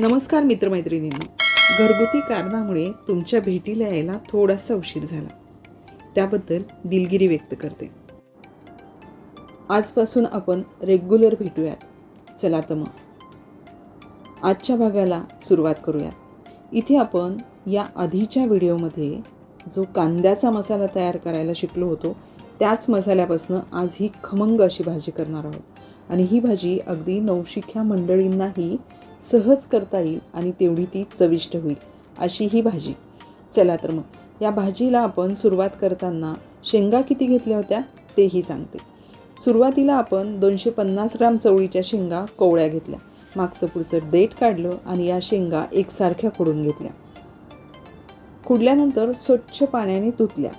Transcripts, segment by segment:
नमस्कार मित्रमैत्रिणींनो. घरगुती कारणामुळे तुमच्या भेटीला यायला थोडासा उशीर झाला. त्याबद्दल दिलगिरी व्यक्त करते. आजपासून आपण रेग्युलर भेटूयात. चला तर मग. आजच्या भागाला सुरुवात करूयात. इथे आपण या आधीच्या व्हिडिओमध्ये जो कांद्याचा मसाला तयार करायला शिकलो होतो त्याच मसाल्यापासून आज ही खमंग अशी भाजी करणार आहोत. आणि ही भाजी अगदी नवशिख्या मंडळींनाही सहज करता येईल आणि तेवढी ती चविष्ट होईल अशी ही भाजी. चला तर मग या भाजीला आपण सुरुवात करताना शेंगा किती घेतल्या होत्या तेही सांगते. सुरुवातीला आपण दोनशे पन्नास ग्राम चवळीच्या शेंगा कोवळ्या घेतल्या. मागचं पुढचं देठ काढलं आणि या शेंगा एकसारख्या खोडून घेतल्या. खुडल्यानंतर स्वच्छ पाण्याने धुतल्या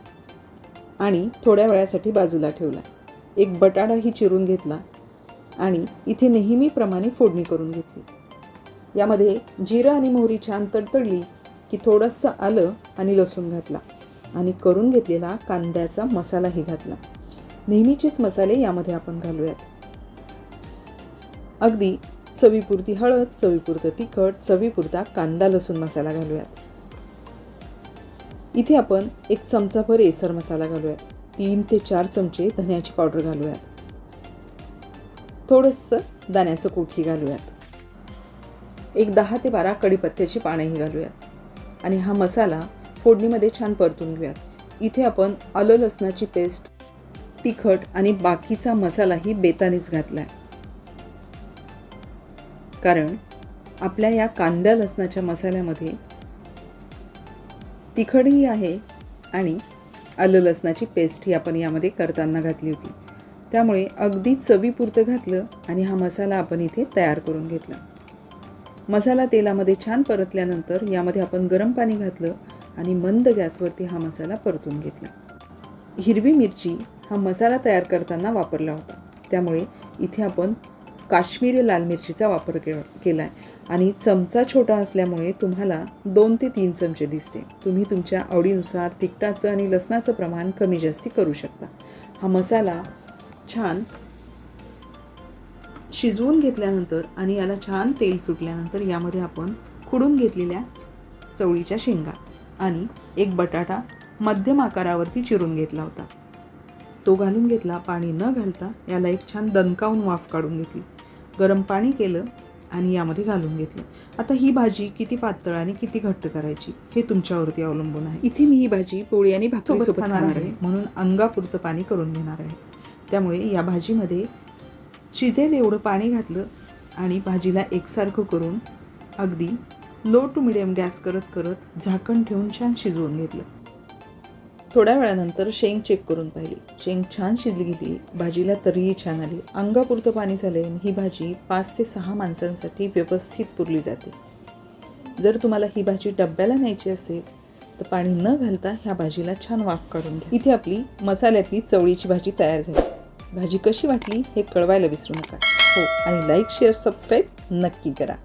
आणि थोड्या वेळासाठी बाजूला ठेवला एक बटाटाही चिरून घेतला आणि इथे नेहमीप्रमाणे फोडणी करून घेतली. यामध्ये जिरं आणि मोहरी छान तडतडली की थोडंसं आलं आणि लसूण घातला आणि करून घेतलेला कांद्याचा मसालाही घातला. नेहमीचेच मसाले यामध्ये आपण घालूयात. अगदी चवीपुरती हळद चवीपुरतं तिखट चवीपुरता कांदा लसूण मसाला घालूयात. इथे आपण एक चमचाभर एसर मसाला घालूयात. तीन ते चार चमचे धन्याची पावडर घालूयात. थोडंसं दाण्याचं कोठी घालूयात. एक दहा ते बारा कढीपत्त्याची पानेही घालूयात. आणि हा मसाला फोडणीमध्ये छान परतून घेऊयात. इथे आपण आलं लसणाची पेस्ट तिखट आणि बाकीचा मसालाही बेतानीच घातला आहे कारण आपल्या या कांद्या लसणाच्या मसाल्यामध्ये तिखटही आहे आणि आलं लसणाची पेस्टही आपण यामध्ये करताना घातली होती. त्यामुळे अगदी चवीपुरतं घातलं आणि हा मसाला आपण इथे तयार करून घेतला. मसाला तेलामध्ये छान परतल्यानंतर यामध्ये आपण गरम पाणी घातलं आणि मंद गॅसवरती हा मसाला परतून घेतला. हिरवी मिरची हा मसाला तयार करताना वापरला होता. त्यामुळे इथे आपण काश्मीरी लाल मिरचीचा वापर के केला आहे आणि चमचा छोटा असल्यामुळे तुम्हाला दोन ते तीन चमचे दिसते. तुम्ही तुमच्या आवडीनुसार तिखटाचं आणि लसणाचं प्रमाण कमी जास्ती करू शकता. हा मसाला छान शिजवून घेतल्यानंतर आणि याला छान तेल सुटल्यानंतर यामध्ये आपण खुडून घेतलेल्या चवळीच्या शेंगा आणि एक बटाटा मध्यम आकारावरती चिरून घेतला होता. तो घालून घेतला पाणी न घालता याला एक छान दणकावून वाफ काढून घेतली. गरम पाणी केलं आणि यामध्ये घालून घेतलं. आता ही भाजी किती पातळ आणि किती घट्ट करायची हे तुमच्यावरती अवलंबून आहे. इथे मी ही भाजी पोळी आणि भाकरीसोबत खाणार आहे. म्हणून अंगापुरतं पाणी करून घेणार आहे. त्यामुळे या भाजीमध्ये शिजेल एवढं पाणी घातलं आणि भाजीला एकसारखं करून अगदी लो टू मिडियम गॅस करत करत झाकण ठेवून छान शिजवून घेतलं. थोड्या वेळानंतर शेंग चेक करून पाहिली. शेंग छान शिजली गेली. भाजीला तरीही छान आली. अंगापुरतं पाणी झाले ही भाजी पाच ते सहा माणसांसाठी व्यवस्थित पुरली जाते. जर तुम्हाला ही भाजी डब्याला न्यायची असेल तर पाणी न घालता ह्या भाजीला छान वाफ काढून घ्या. इथे आपली मसाल्यातली चवळीची भाजी तयार झाली. भाजी कशी वाटली हे कळवायला विसरू नका. हो आणि लाईक शेअर सबस्क्राईब नक्की करा.